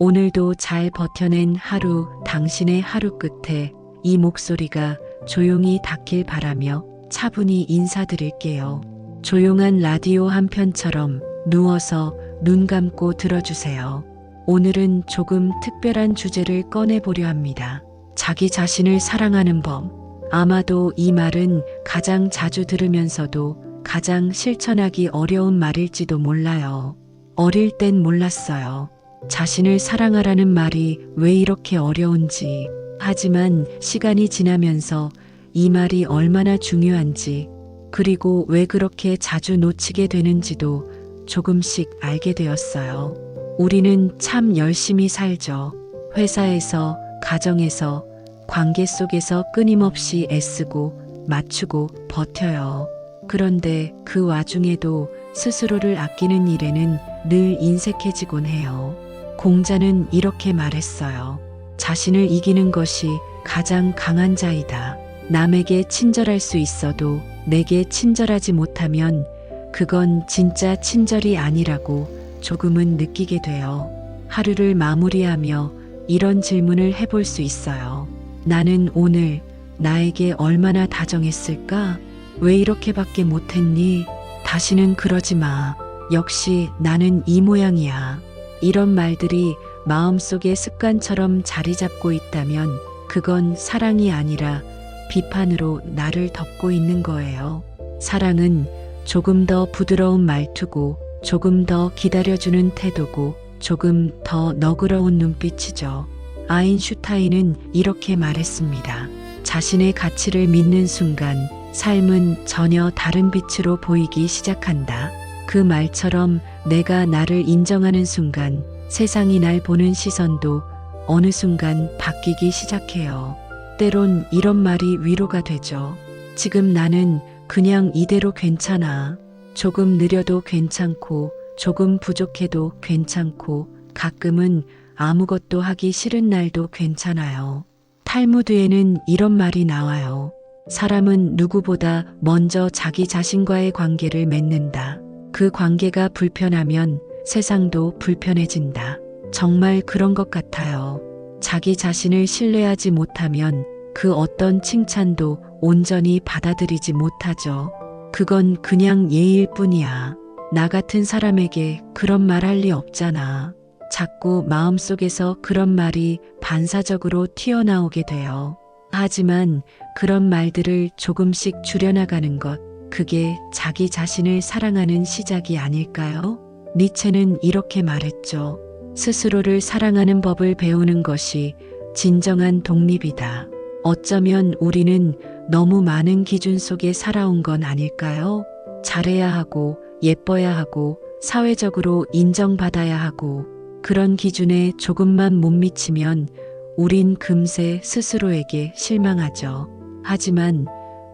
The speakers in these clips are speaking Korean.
오늘도 잘 버텨낸 하루, 당신의 하루 끝에 이 목소리가 조용히 닿길 바라며 차분히 인사드릴게요. 조용한 라디오 한 편처럼 누워서 눈 감고 들어주세요. 오늘은 조금 특별한 주제를 꺼내보려 합니다. 자기 자신을 사랑하는 법. 아마도 이 말은 가장 자주 들으면서도 가장 실천하기 어려운 말일지도 몰라요. 어릴 땐 몰랐어요. 자신을 사랑하라는 말이 왜 이렇게 어려운지. 하지만 시간이 지나면서 이 말이 얼마나 중요한지, 그리고 왜 그렇게 자주 놓치게 되는지도 조금씩 알게 되었어요. 우리는 참 열심히 살죠. 회사에서, 가정에서, 관계 속에서 끊임없이 애쓰고, 맞추고, 버텨요. 그런데 그 와중에도 스스로를 아끼는 일에는 늘 인색해지곤 해요. 공자는 이렇게 말했어요. 자신을 이기는 것이 가장 강한 자이다. 남에게 친절할 수 있어도 내게 친절하지 못하면 그건 진짜 친절이 아니라고 조금은 느끼게 돼요. 하루를 마무리하며 이런 질문을 해볼 수 있어요. 나는 오늘 나에게 얼마나 다정했을까? 왜 이렇게밖에 못했니? 다시는 그러지 마. 역시 나는 이 모양이야. 이런 말들이 마음속에 습관처럼 자리 잡고 있다면 그건 사랑이 아니라 비판으로 나를 덮고 있는 거예요. 사랑은 조금 더 부드러운 말투고 조금 더 기다려주는 태도고 조금 더 너그러운 눈빛이죠. 아인슈타인은 이렇게 말했습니다. 자신의 가치를 믿는 순간 삶은 전혀 다른 빛으로 보이기 시작한다. 그 말처럼 내가 나를 인정하는 순간 세상이 날 보는 시선도 어느 순간 바뀌기 시작해요. 때론 이런 말이 위로가 되죠. 지금 나는 그냥 이대로 괜찮아. 조금 느려도 괜찮고, 조금 부족해도 괜찮고, 가끔은 아무것도 하기 싫은 날도 괜찮아요. 탈무드에는 이런 말이 나와요. 사람은 누구보다 먼저 자기 자신과의 관계를 맺는다. 그 관계가 불편하면 세상도 불편해진다. 정말 그런 것 같아요. 자기 자신을 신뢰하지 못하면 그 어떤 칭찬도 온전히 받아들이지 못하죠. 그건 그냥 예일 뿐이야. 나 같은 사람에게 그런 말 할 리 없잖아. 자꾸 마음속에서 그런 말이 반사적으로 튀어나오게 돼요. 하지만 그런 말들을 조금씩 줄여나가는 것, 그게 자기 자신을 사랑하는 시작이 아닐까요? 니체는 이렇게 말했죠. 스스로를 사랑하는 법을 배우는 것이 진정한 독립이다. 어쩌면 우리는 너무 많은 기준 속에 살아온 건 아닐까요? 잘해야 하고, 예뻐야 하고, 사회적으로 인정받아야 하고, 그런 기준에 조금만 못 미치면 우린 금세 스스로에게 실망하죠. 하지만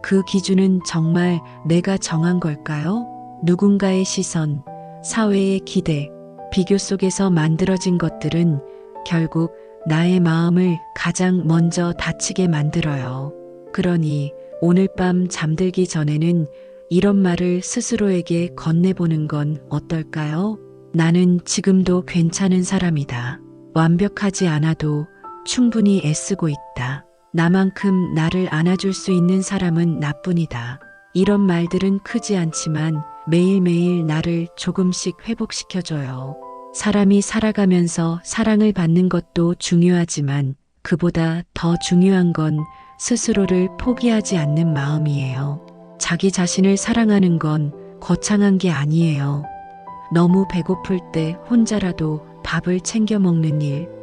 그 기준은 정말 내가 정한 걸까요? 누군가의 시선, 사회의 기대, 비교 속에서 만들어진 것들은 결국 나의 마음을 가장 먼저 다치게 만들어요. 그러니 오늘 밤 잠들기 전에는 이런 말을 스스로에게 건네보는 건 어떨까요? 나는 지금도 괜찮은 사람이다. 완벽하지 않아도 충분히 애쓰고 있다. 나만큼 나를 안아줄 수 있는 사람은 나뿐이다. 이런 말들은 크지 않지만 매일매일 나를 조금씩 회복시켜줘요. 사람이 살아가면서 사랑을 받는 것도 중요하지만 그보다 더 중요한 건 스스로를 포기하지 않는 마음이에요. 자기 자신을 사랑하는 건 거창한 게 아니에요. 너무 배고플 때 혼자라도 밥을 챙겨 먹는 일.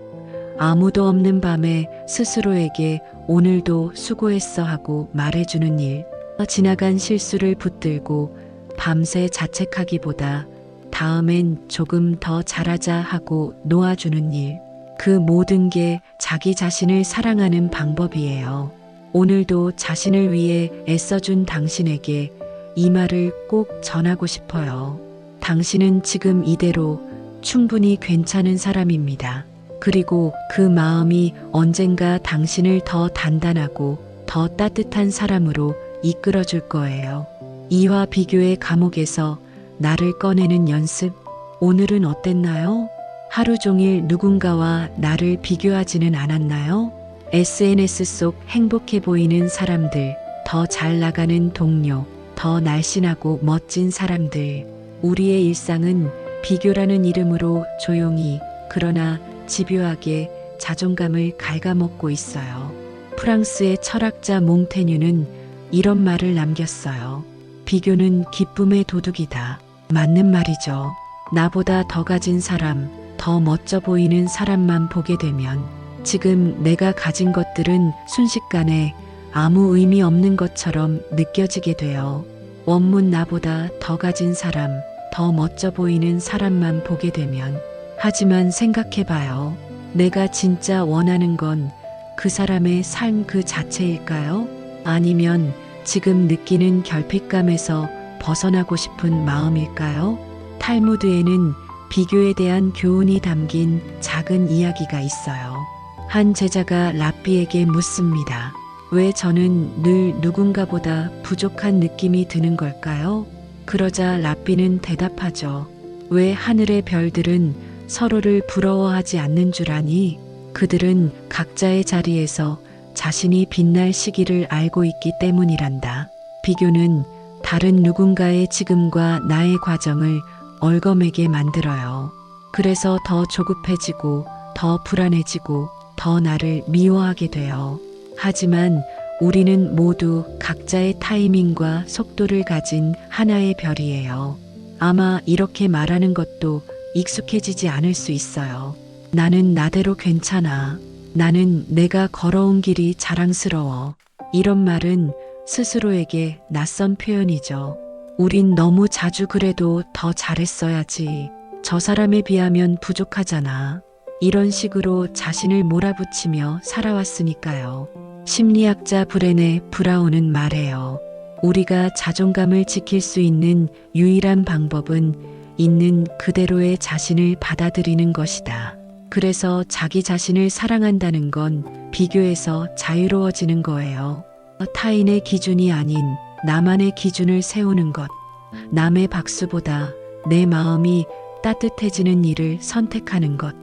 아무도 없는 밤에 스스로에게 오늘도 수고했어 하고 말해주는 일. 지나간 실수를 붙들고 밤새 자책하기보다 다음엔 조금 더 잘하자 하고 놓아주는 일. 그 모든 게 자기 자신을 사랑하는 방법이에요. 오늘도 자신을 위해 애써준 당신에게 이 말을 꼭 전하고 싶어요. 당신은 지금 이대로 충분히 괜찮은 사람입니다. 그리고 그 마음이 언젠가 당신을 더 단단하고 더 따뜻한 사람으로 이끌어 줄 거예요. 이와 비교의 감옥에서 나를 꺼내는 연습, 오늘은 어땠나요? 하루 종일 누군가와 나를 비교하지는 않았나요? SNS 속 행복해 보이는 사람들, 더 잘 나가는 동료, 더 날씬하고 멋진 사람들. 우리의 일상은 비교라는 이름으로 조용히, 그러나 집요하게 자존감을 갉아먹고 있어요. 프랑스의 철학자 몽테뉴는 이런 말을 남겼어요. 비교는 기쁨의 도둑이다. 맞는 말이죠. 나보다 더 가진 사람, 더 멋져 보이는 사람만 보게 되면 지금 내가 가진 것들은 순식간에 아무 의미 없는 것처럼 느껴지게 돼요. 원문 나보다 더 가진 사람, 더 멋져 보이는 사람만 보게 되면 하지만 생각해 봐요. 내가 진짜 원하는 건 그 사람의 삶 그 자체일까요? 아니면 지금 느끼는 결핍감에서 벗어나고 싶은 마음일까요? 탈무드에는 비교에 대한 교훈이 담긴 작은 이야기가 있어요. 한 제자가 랍비에게 묻습니다. 왜 저는 늘 누군가보다 부족한 느낌이 드는 걸까요? 그러자 랍비는 대답하죠. 왜 하늘의 별들은 서로를 부러워하지 않는 줄 아니? 그들은 각자의 자리에서 자신이 빛날 시기를 알고 있기 때문이란다. 비교는 다른 누군가의 지금과 나의 과정을 얼거매게 만들어요. 그래서 더 조급해지고, 더 불안해지고, 더 나를 미워하게 돼요. 하지만 우리는 모두 각자의 타이밍과 속도를 가진 하나의 별이에요. 아마 이렇게 말하는 것도 익숙해지지 않을 수 있어요. 나는 나대로 괜찮아. 나는 내가 걸어온 길이 자랑스러워. 이런 말은 스스로에게 낯선 표현이죠. 우린 너무 자주 그래도 더 잘했어야지. 저 사람에 비하면 부족하잖아. 이런 식으로 자신을 몰아붙이며 살아왔으니까요. 심리학자 브레네 브라운은 말해요. 우리가 자존감을 지킬 수 있는 유일한 방법은 있는 그대로의 자신을 받아들이는 것이다. 그래서 자기 자신을 사랑한다는 건 비교에서 자유로워지는 거예요. 타인의 기준이 아닌 나만의 기준을 세우는 것. 남의 박수보다 내 마음이 따뜻해지는 일을 선택하는 것.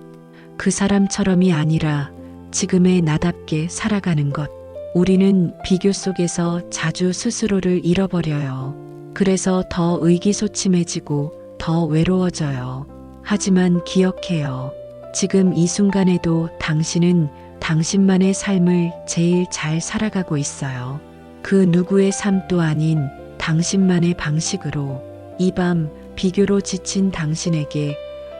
그 사람처럼이 아니라 지금의 나답게 살아가는 것. 우리는 비교 속에서 자주 스스로를 잃어버려요. 그래서 더 의기소침해지고 더 외로워져요. 하지만 기억해요. 지금 이 순간에도 당신은 당신만의 삶을 제일 잘 살아가고 있어요. 그 누구의 삶도 아닌 당신만의 방식으로 이 밤 비교로 지친 당신에게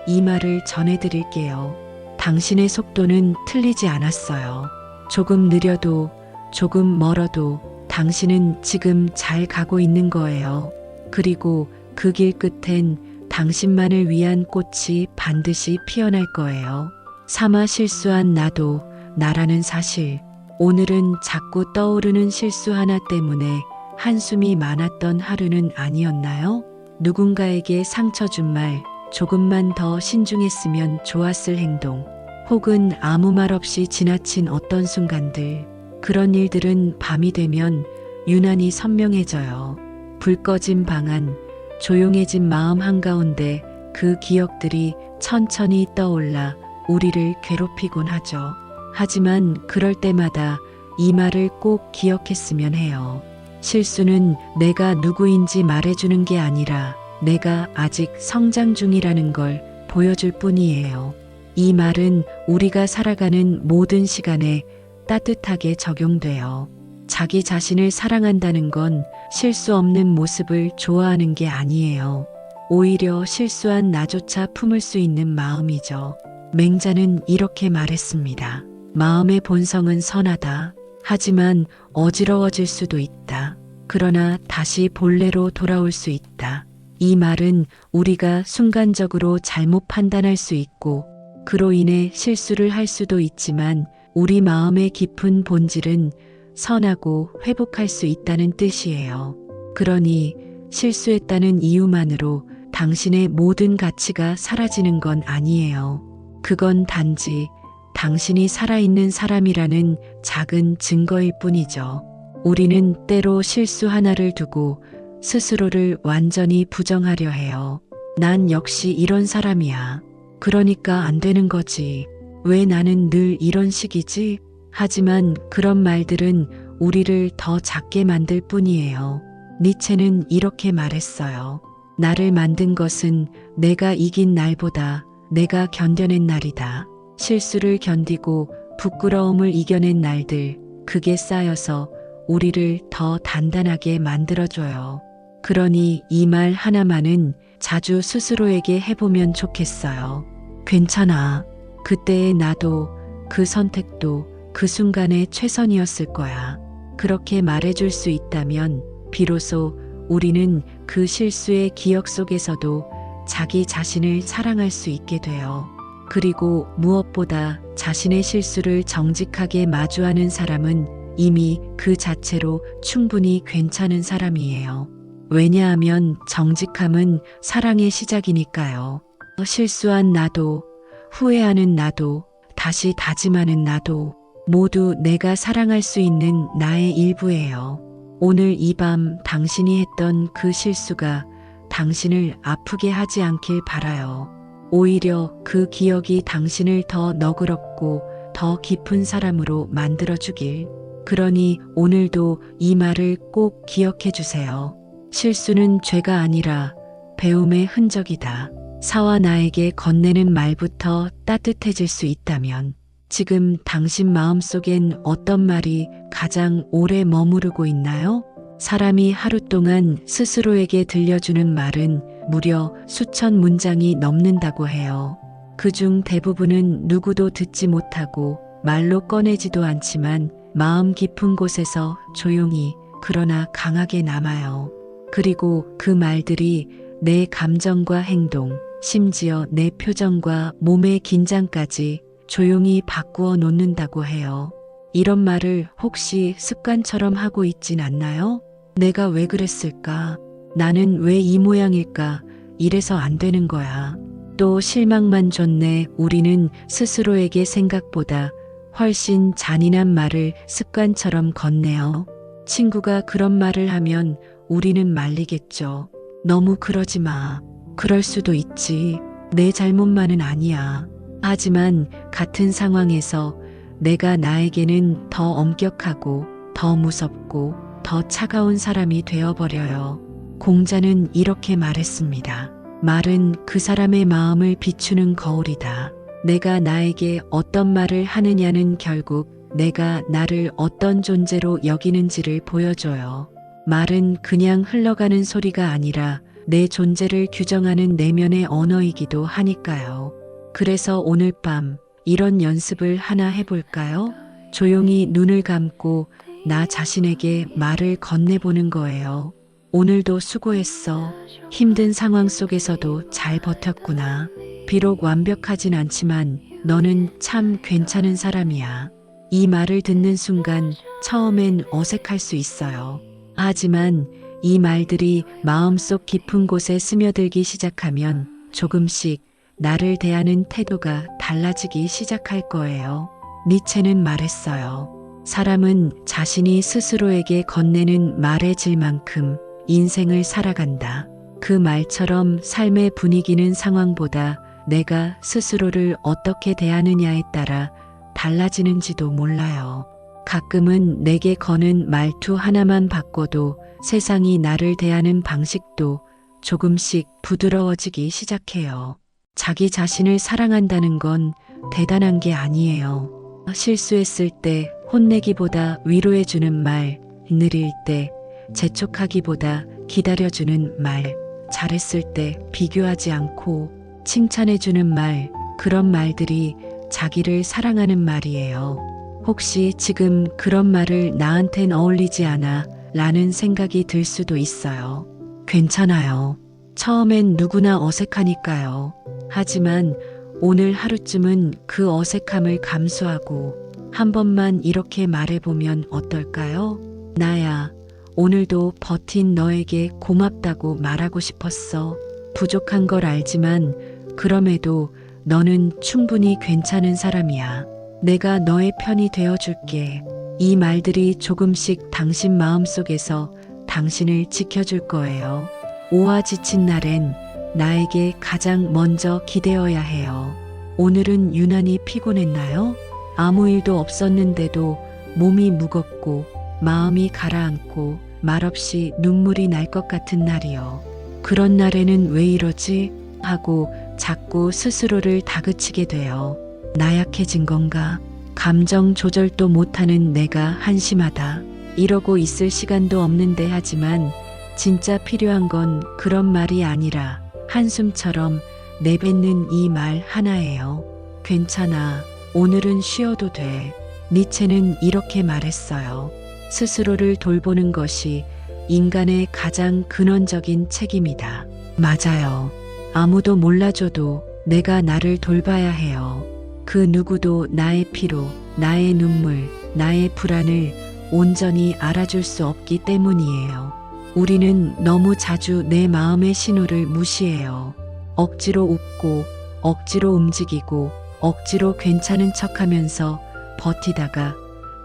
이 말을 전해드릴게요. 당신의 속도는 틀리지 않았어요. 조금 느려도 조금 멀어도 당신은 지금 잘 가고 있는 거예요. 그리고 그 길 끝엔 당신만을 위한 꽃이 반드시 피어날 거예요. 사마 실수한 나도 나라는 사실. 오늘은 자꾸 떠오르는 실수 하나 때문에 한숨이 많았던 하루는 아니었나요? 누군가에게 상처 준 말, 조금만 더 신중했으면 좋았을 행동, 혹은 아무 말 없이 지나친 어떤 순간들, 그런 일들은 밤이 되면 유난히 선명해져요. 불 꺼진 방 안, 조용해진 마음 한가운데 그 기억들이 천천히 떠올라 우리를 괴롭히곤 하죠. 하지만 그럴 때마다 이 말을 꼭 기억했으면 해요. 실수는 내가 누구인지 말해주는 게 아니라 내가 아직 성장 중이라는 걸 보여줄 뿐이에요. 이 말은 우리가 살아가는 모든 시간에 따뜻하게 적용돼요. 자기 자신을 사랑한다는 건 실수 없는 모습을 좋아하는 게 아니에요. 오히려 실수한 나조차 품을 수 있는 마음이죠. 맹자는 이렇게 말했습니다. 마음의 본성은 선하다. 하지만 어지러워질 수도 있다. 그러나 다시 본래로 돌아올 수 있다. 이 말은 우리가 순간적으로 잘못 판단할 수 있고 그로 인해 실수를 할 수도 있지만 우리 마음의 깊은 본질은 선하고 회복할 수 있다는 뜻이에요. 그러니 실수했다는 이유만으로 당신의 모든 가치가 사라지는 건 아니에요. 그건 단지 당신이 살아있는 사람이라는 작은 증거일 뿐이죠. 우리는 때로 실수 하나를 두고 스스로를 완전히 부정하려 해요. 난 역시 이런 사람이야. 그러니까 안 되는 거지. 왜 나는 늘 이런 식이지? 하지만 그런 말들은 우리를 더 작게 만들 뿐이에요. 니체는 이렇게 말했어요. 나를 만든 것은 내가 이긴 날보다 내가 견뎌낸 날이다. 실수를 견디고 부끄러움을 이겨낸 날들, 그게 쌓여서 우리를 더 단단하게 만들어줘요. 그러니 이 말 하나만은 자주 스스로에게 해보면 좋겠어요. 괜찮아. 그때의 나도 그 선택도 그 순간의 최선이었을 거야. 그렇게 말해줄 수 있다면 비로소 우리는 그 실수의 기억 속에서도 자기 자신을 사랑할 수 있게 돼요. 그리고 무엇보다 자신의 실수를 정직하게 마주하는 사람은 이미 그 자체로 충분히 괜찮은 사람이에요. 왜냐하면 정직함은 사랑의 시작이니까요. 실수한 나도, 후회하는 나도, 다시 다짐하는 나도, 모두 내가 사랑할 수 있는 나의 일부예요. 오늘 이 밤 당신이 했던 그 실수가 당신을 아프게 하지 않길 바라요. 오히려 그 기억이 당신을 더 너그럽고 더 깊은 사람으로 만들어주길. 그러니 오늘도 이 말을 꼭 기억해 주세요. 실수는 죄가 아니라 배움의 흔적이다. 사와 나에게 건네는 말부터 따뜻해질 수 있다면 지금 당신 마음속엔 어떤 말이 가장 오래 머무르고 있나요? 사람이 하루 동안 스스로에게 들려주는 말은 무려 수천 문장이 넘는다고 해요. 그중 대부분은 누구도 듣지 못하고 말로 꺼내지도 않지만 마음 깊은 곳에서 조용히 그러나 강하게 남아요. 그리고 그 말들이 내 감정과 행동, 심지어 내 표정과 몸의 긴장까지 조용히 바꾸어 놓는다고 해요. 이런 말을 혹시 습관처럼 하고 있진 않나요? 내가 왜 그랬을까? 나는 왜 이 모양일까? 이래서 안 되는 거야. 또 실망만 줬네. 우리는 스스로에게 생각보다 훨씬 잔인한 말을 습관처럼 건네요. 친구가 그런 말을 하면 우리는 말리겠죠. 너무 그러지 마. 그럴 수도 있지. 내 잘못만은 아니야. 하지만 같은 상황에서 내가 나에게는 더 엄격하고 더 무섭고 더 차가운 사람이 되어버려요. 공자는 이렇게 말했습니다. 말은 그 사람의 마음을 비추는 거울이다. 내가 나에게 어떤 말을 하느냐는 결국 내가 나를 어떤 존재로 여기는지를 보여줘요. 말은 그냥 흘러가는 소리가 아니라 내 존재를 규정하는 내면의 언어이기도 하니까요. 그래서 오늘 밤 이런 연습을 하나 해볼까요? 조용히 눈을 감고 나 자신에게 말을 건네보는 거예요. 오늘도 수고했어. 힘든 상황 속에서도 잘 버텼구나. 비록 완벽하진 않지만 너는 참 괜찮은 사람이야. 이 말을 듣는 순간 처음엔 어색할 수 있어요. 하지만 이 말들이 마음속 깊은 곳에 스며들기 시작하면 조금씩 나를 대하는 태도가 달라지기 시작할 거예요. 니체는 말했어요. 사람은 자신이 스스로에게 건네는 말의 질만큼 인생을 살아간다. 그 말처럼 삶의 분위기는 상황보다 내가 스스로를 어떻게 대하느냐에 따라 달라지는지도 몰라요. 가끔은 내게 거는 말투 하나만 바꿔도 세상이 나를 대하는 방식도 조금씩 부드러워지기 시작해요. 자기 자신을 사랑한다는 건 대단한 게 아니에요. 실수했을 때 혼내기보다 위로해주는 말, 느릴 때 재촉하기보다 기다려주는 말, 잘했을 때 비교하지 않고 칭찬해주는 말, 그런 말들이 자기를 사랑하는 말이에요. 혹시 지금 그런 말을 나한텐 어울리지 않아 라는 생각이 들 수도 있어요. 괜찮아요. 처음엔 누구나 어색하니까요. 하지만 오늘 하루쯤은 그 어색함을 감수하고 한 번만 이렇게 말해보면 어떨까요? 나야, 오늘도 버틴 너에게 고맙다고 말하고 싶었어. 부족한 걸 알지만 그럼에도 너는 충분히 괜찮은 사람이야. 내가 너의 편이 되어줄게. 이 말들이 조금씩 당신 마음속에서 당신을 지켜줄 거예요. 오와 지친 날엔 나에게 가장 먼저 기대어야 해요. 오늘은 유난히 피곤했나요? 아무 일도 없었는데도 몸이 무겁고 마음이 가라앉고 말없이 눈물이 날 것 같은 날이요. 그런 날에는 왜 이러지? 하고 자꾸 스스로를 다그치게 돼요. 나약해진 건가? 감정 조절도 못하는 내가 한심하다. 이러고 있을 시간도 없는데 하지만 진짜 필요한 건 그런 말이 아니라 한숨처럼 내뱉는 이 말 하나예요. 괜찮아. 오늘은 쉬어도 돼. 니체는 이렇게 말했어요. 스스로를 돌보는 것이 인간의 가장 근원적인 책임이다. 맞아요. 아무도 몰라줘도 내가 나를 돌봐야 해요. 그 누구도 나의 피로, 나의 눈물, 나의 불안을 온전히 알아줄 수 없기 때문이에요. 우리는 너무 자주 내 마음의 신호를 무시해요. 억지로 웃고, 억지로 움직이고, 억지로 괜찮은 척 하면서 버티다가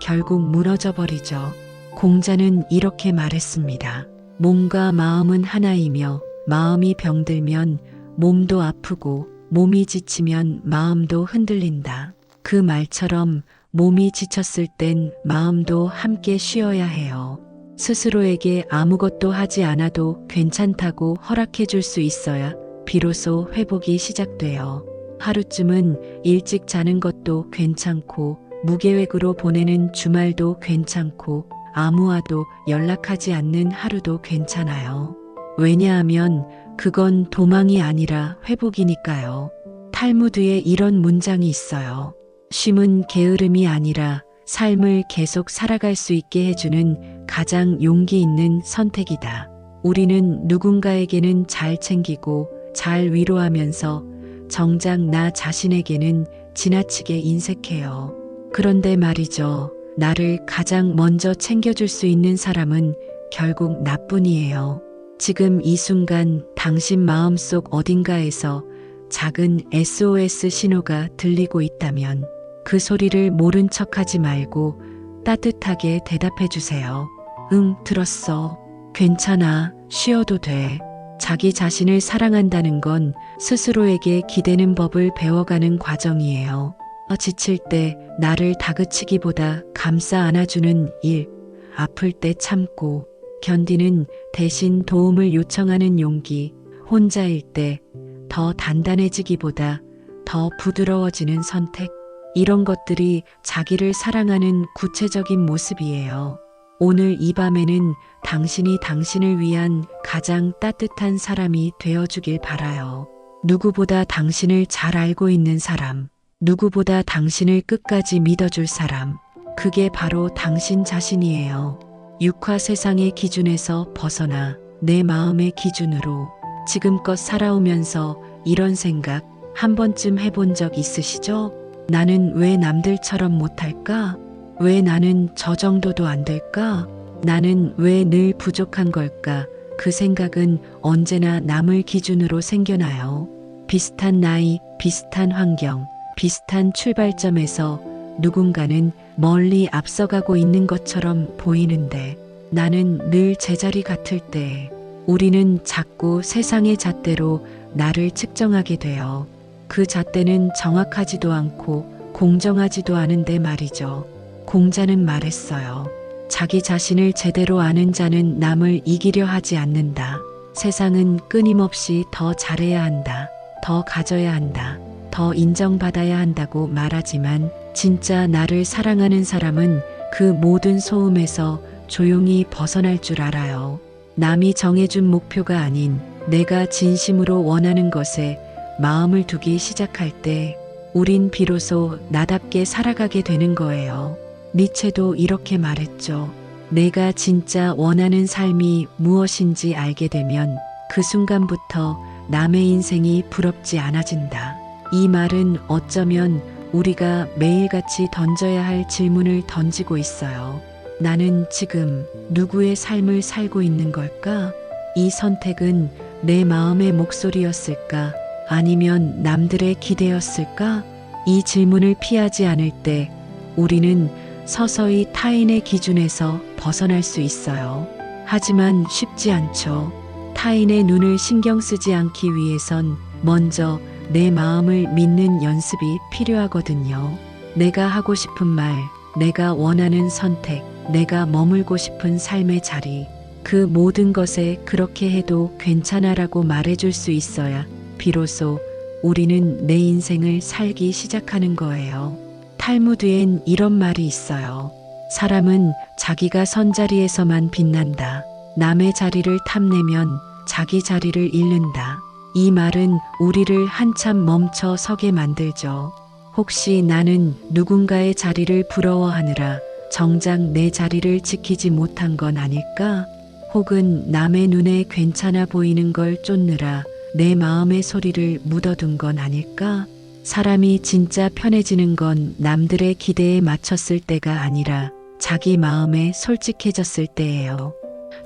결국 무너져 버리죠. 공자는 이렇게 말했습니다. 몸과 마음은 하나이며 마음이 병들면 몸도 아프고 몸이 지치면 마음도 흔들린다. 그 말처럼 몸이 지쳤을 땐 마음도 함께 쉬어야 해요. 스스로에게 아무것도 하지 않아도 괜찮다고 허락해 줄 수 있어야 비로소 회복이 시작돼요. 하루쯤은 일찍 자는 것도 괜찮고 무계획으로 보내는 주말도 괜찮고 아무와도 연락하지 않는 하루도 괜찮아요. 왜냐하면 그건 도망이 아니라 회복이니까요. 탈무드에 이런 문장이 있어요. 쉼은 게으름이 아니라 삶을 계속 살아갈 수 있게 해주는 가장 용기 있는 선택이다. 우리는 누군가에게는 잘 챙기고 잘 위로하면서 정작 나 자신에게는 지나치게 인색해요. 그런데 말이죠. 나를 가장 먼저 챙겨줄 수 있는 사람은 결국 나뿐이에요. 지금 이 순간 당신 마음속 어딘가에서 작은 SOS 신호가 들리고 있다면 그 소리를 모른 척 하지 말고 따뜻하게 대답해 주세요. 응, 들었어. 괜찮아. 쉬어도 돼. 자기 자신을 사랑한다는 건 스스로에게 기대는 법을 배워가는 과정이에요. 어, 지칠 때 나를 다그치기보다 감싸 안아주는 일, 아플 때 참고 견디는 대신 도움을 요청하는 용기, 혼자일 때 더 단단해지기보다 더 부드러워지는 선택, 이런 것들이 자기를 사랑하는 구체적인 모습이에요. 오늘 이 밤에는 당신이 당신을 위한 가장 따뜻한 사람이 되어주길 바라요. 누구보다 당신을 잘 알고 있는 사람, 누구보다 당신을 끝까지 믿어줄 사람, 그게 바로 당신 자신이에요. 육화 세상의 기준에서 벗어나 내 마음의 기준으로 지금껏 살아오면서 이런 생각 한 번쯤 해본 적 있으시죠? 나는 왜 남들처럼 못할까? 왜 나는 저 정도도 안 될까? 나는 왜 늘 부족한 걸까? 그 생각은 언제나 남을 기준으로 생겨나요. 비슷한 나이, 비슷한 환경, 비슷한 출발점에서 누군가는 멀리 앞서가고 있는 것처럼 보이는데 나는 늘 제자리 같을 때 우리는 자꾸 세상의 잣대로 나를 측정하게 돼요. 그 잣대는 정확하지도 않고 공정하지도 않은데 말이죠. 공자는 말했어요. 자기 자신을 제대로 아는 자는 남을 이기려 하지 않는다. 세상은 끊임없이 더 잘해야 한다. 더 가져야 한다. 더 인정받아야 한다고 말하지만 진짜 나를 사랑하는 사람은 그 모든 소음에서 조용히 벗어날 줄 알아요. 남이 정해준 목표가 아닌 내가 진심으로 원하는 것에 마음을 두기 시작할 때 우린 비로소 나답게 살아가게 되는 거예요. 니체도 이렇게 말했죠. 내가 진짜 원하는 삶이 무엇인지 알게 되면 그 순간부터 남의 인생이 부럽지 않아진다. 이 말은 어쩌면 우리가 매일같이 던져야 할 질문을 던지고 있어요. 나는 지금 누구의 삶을 살고 있는 걸까? 이 선택은 내 마음의 목소리였을까? 아니면 남들의 기대였을까? 이 질문을 피하지 않을 때 우리는 서서히 타인의 기준에서 벗어날 수 있어요. 하지만 쉽지 않죠. 타인의 눈을 신경 쓰지 않기 위해선 먼저 내 마음을 믿는 연습이 필요하거든요. 내가 하고 싶은 말, 내가 원하는 선택, 내가 머물고 싶은 삶의 자리, 그 모든 것에 그렇게 해도 괜찮아라고 말해줄 수 있어야 비로소 우리는 내 인생을 살기 시작하는 거예요. 탈무드엔 이런 말이 있어요. 사람은 자기가 선 자리에서만 빛난다. 남의 자리를 탐내면 자기 자리를 잃는다. 이 말은 우리를 한참 멈춰 서게 만들죠. 혹시 나는 누군가의 자리를 부러워하느라 정작 내 자리를 지키지 못한 건 아닐까? 혹은 남의 눈에 괜찮아 보이는 걸 쫓느라 내 마음의 소리를 묻어둔 건 아닐까? 사람이 진짜 편해지는 건 남들의 기대에 맞췄을 때가 아니라 자기 마음에 솔직해졌을 때예요.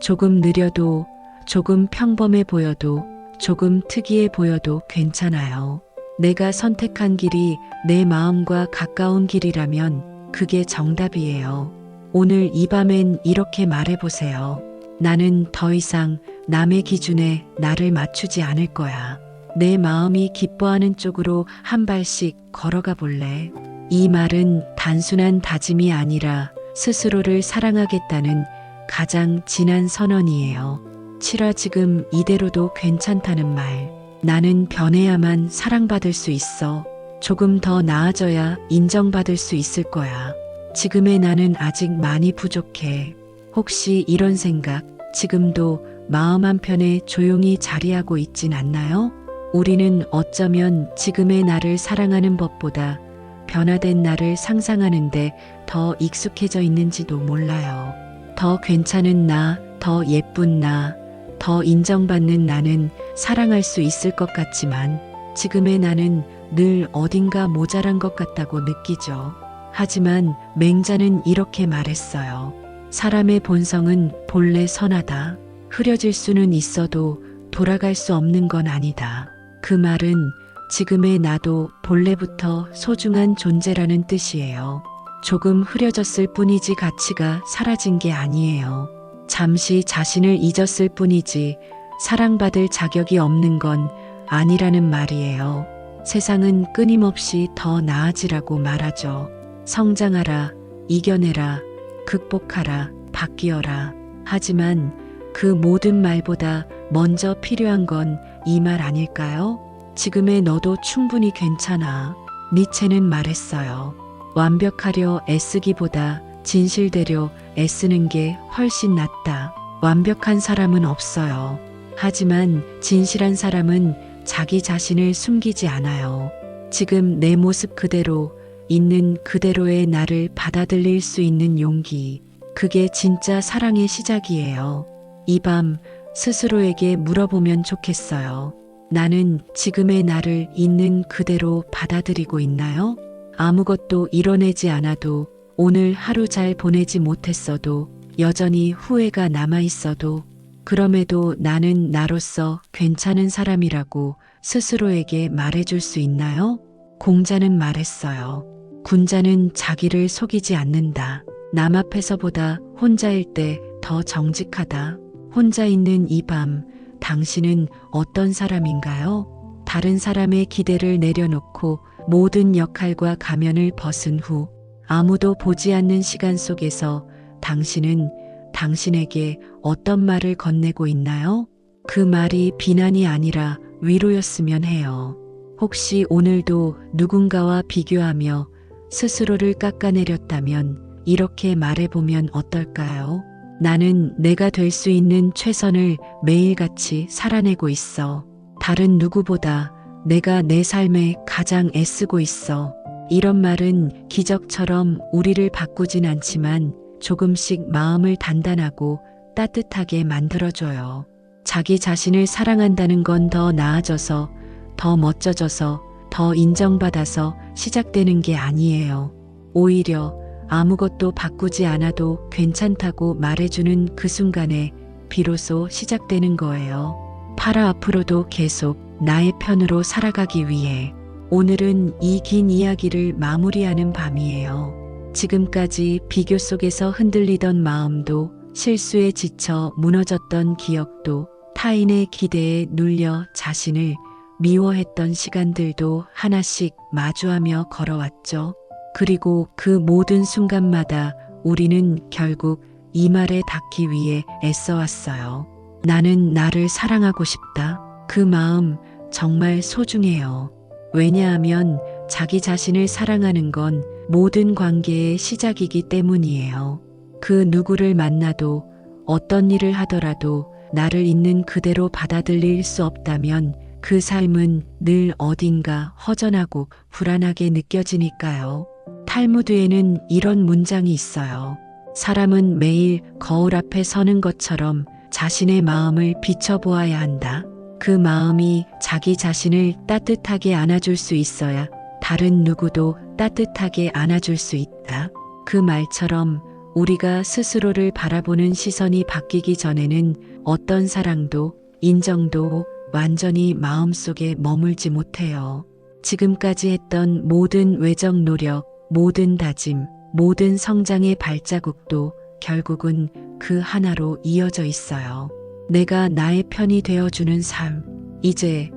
조금 느려도, 조금 평범해 보여도, 조금 특이해 보여도 괜찮아요. 내가 선택한 길이 내 마음과 가까운 길이라면 그게 정답이에요. 오늘 이 밤엔 이렇게 말해보세요. 나는 더 이상 남의 기준에 나를 맞추지 않을 거야. 내 마음이 기뻐하는 쪽으로 한 발씩 걸어가 볼래. 이 말은 단순한 다짐이 아니라 스스로를 사랑하겠다는 가장 진한 선언이에요. 치라 지금 이대로도 괜찮다는 말. 나는 변해야만 사랑받을 수 있어. 조금 더 나아져야 인정받을 수 있을 거야. 지금의 나는 아직 많이 부족해. 혹시 이런 생각 지금도 마음 한편에 조용히 자리하고 있진 않나요? 우리는 어쩌면 지금의 나를 사랑하는 법보다 변화된 나를 상상하는데 더 익숙해져 있는지도 몰라요. 더 괜찮은 나, 더 예쁜 나, 더 인정받는 나는 사랑할 수 있을 것 같지만 지금의 나는 늘 어딘가 모자란 것 같다고 느끼죠. 하지만 맹자는 이렇게 말했어요. 사람의 본성은 본래 선하다. 흐려질 수는 있어도 돌아갈 수 없는 건 아니다. 그 말은 지금의 나도 본래부터 소중한 존재라는 뜻이에요. 조금 흐려졌을 뿐이지 가치가 사라진 게 아니에요. 잠시 자신을 잊었을 뿐이지 사랑받을 자격이 없는 건 아니라는 말이에요. 세상은 끊임없이 더 나아지라고 말하죠. 성장하라, 이겨내라, 극복하라, 바뀌어라. 하지만 그 모든 말보다 먼저 필요한 건 이 말 아닐까요? 지금의 너도 충분히 괜찮아. 니체는 말했어요. 완벽하려 애쓰기보다 진실되려 애쓰는 게 훨씬 낫다. 완벽한 사람은 없어요. 하지만 진실한 사람은 자기 자신을 숨기지 않아요. 지금 내 모습 그대로 있는 그대로의 나를 받아들일 수 있는 용기. 그게 진짜 사랑의 시작이에요. 이 밤 스스로에게 물어보면 좋겠어요. 나는 지금의 나를 있는 그대로 받아들이고 있나요? 아무것도 이뤄내지 않아도 오늘 하루 잘 보내지 못했어도 여전히 후회가 남아 있어도 그럼에도 나는 나로서 괜찮은 사람이라고 스스로에게 말해줄 수 있나요? 공자는 말했어요. 군자는 자기를 속이지 않는다. 남 앞에서보다 혼자일 때 더 정직하다. 혼자 있는 이 밤, 당신은 어떤 사람인가요? 다른 사람의 기대를 내려놓고 모든 역할과 가면을 벗은 후 아무도 보지 않는 시간 속에서 당신은 당신에게 어떤 말을 건네고 있나요? 그 말이 비난이 아니라 위로였으면 해요. 혹시 오늘도 누군가와 비교하며 스스로를 깎아내렸다면 이렇게 말해보면 어떨까요? 나는 내가 될 수 있는 최선을 매일같이 살아내고 있어. 다른 누구보다 내가 내 삶에 가장 애쓰고 있어. 이런 말은 기적처럼 우리를 바꾸진 않지만 조금씩 마음을 단단하고 따뜻하게 만들어줘요. 자기 자신을 사랑한다는 건 더 나아져서, 더 멋져져서, 더 인정받아서 시작되는 게 아니에요. 오히려 아무것도 바꾸지 않아도 괜찮다고 말해주는 그 순간에 비로소 시작되는 거예요. 팔아 앞으로도 계속 나의 편으로 살아가기 위해 오늘은 이 긴 이야기를 마무리하는 밤이에요. 지금까지 비교 속에서 흔들리던 마음도 실수에 지쳐 무너졌던 기억도 타인의 기대에 눌려 자신을 미워했던 시간들도 하나씩 마주하며 걸어왔죠. 그리고 그 모든 순간마다 우리는 결국 이 말에 닿기 위해 애써왔어요. 나는 나를 사랑하고 싶다. 그 마음 정말 소중해요. 왜냐하면 자기 자신을 사랑하는 건 모든 관계의 시작이기 때문이에요. 그 누구를 만나도 어떤 일을 하더라도 나를 있는 그대로 받아들일 수 없다면 그 삶은 늘 어딘가 허전하고 불안하게 느껴지니까요. 탈무드에는 이런 문장이 있어요. 사람은 매일 거울 앞에 서는 것처럼 자신의 마음을 비춰보아야 한다. 그 마음이 자기 자신을 따뜻하게 안아줄 수 있어야 다른 누구도 따뜻하게 안아줄 수 있다. 그 말처럼 우리가 스스로를 바라보는 시선이 바뀌기 전에는 어떤 사랑도 인정도 완전히 마음속에 머물지 못해요. 지금까지 했던 모든 외적 노력, 모든 다짐, 모든 성장의 발자국도 결국은 그 하나로 이어져 있어요. 내가 나의 편이 되어주는 삶. 이제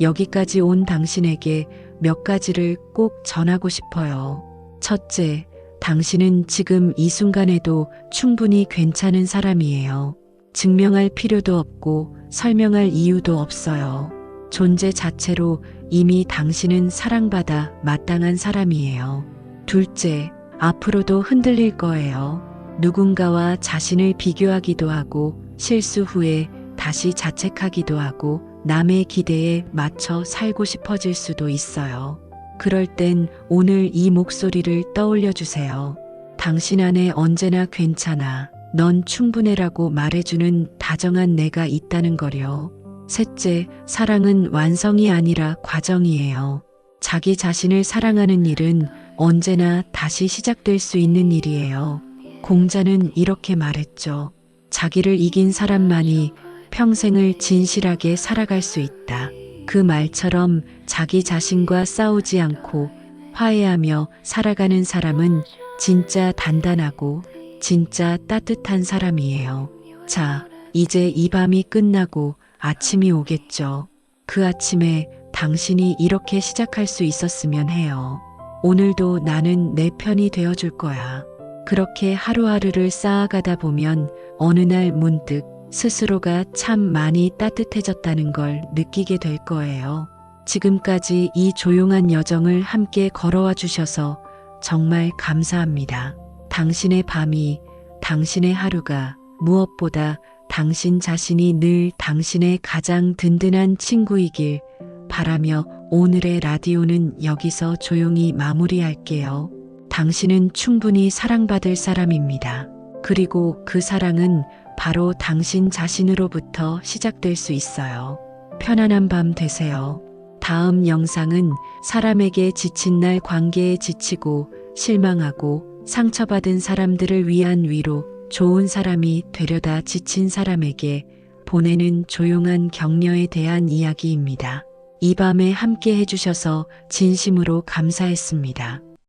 여기까지 온 당신에게 몇 가지를 꼭 전하고 싶어요. 첫째, 당신은 지금 이 순간에도 충분히 괜찮은 사람이에요. 증명할 필요도 없고 설명할 이유도 없어요. 존재 자체로 이미 당신은 사랑받아 마땅한 사람이에요. 둘째, 앞으로도 흔들릴 거예요. 누군가와 자신을 비교하기도 하고 실수 후에 다시 자책하기도 하고 남의 기대에 맞춰 살고 싶어질 수도 있어요. 그럴 땐 오늘 이 목소리를 떠올려 주세요. 당신 안에 언제나 괜찮아. 넌 충분해라고 말해주는 다정한 내가 있다는 거려. 셋째, 사랑은 완성이 아니라 과정이에요. 자기 자신을 사랑하는 일은 언제나 다시 시작될 수 있는 일이에요. 공자는 이렇게 말했죠. 자기를 이긴 사람만이 평생을 진실하게 살아갈 수 있다. 그 말처럼 자기 자신과 싸우지 않고 화해하며 살아가는 사람은 진짜 단단하고 진짜 따뜻한 사람이에요. 자, 이제 이 밤이 끝나고 아침이 오겠죠. 그 아침에 당신이 이렇게 시작할 수 있었으면 해요. 오늘도 나는 내 편이 되어줄 거야. 그렇게 하루하루를 쌓아가다 보면 어느 날 문득 스스로가 참 많이 따뜻해졌다는 걸 느끼게 될 거예요. 지금까지 이 조용한 여정을 함께 걸어와 주셔서 정말 감사합니다. 당신의 밤이, 당신의 하루가 무엇보다 당신 자신이 늘 당신의 가장 든든한 친구이길 바라며 오늘의 라디오는 여기서 조용히 마무리할게요. 당신은 충분히 사랑받을 사람입니다. 그리고 그 사랑은 바로 당신 자신으로부터 시작될 수 있어요. 편안한 밤 되세요. 다음 영상은 사람에게 지친 날 관계에 지치고 실망하고 상처받은 사람들을 위한 위로 좋은 사람이 되려다 지친 사람에게 보내는 조용한 격려에 대한 이야기입니다. 이 밤에 함께 해주셔서 진심으로 감사했습니다.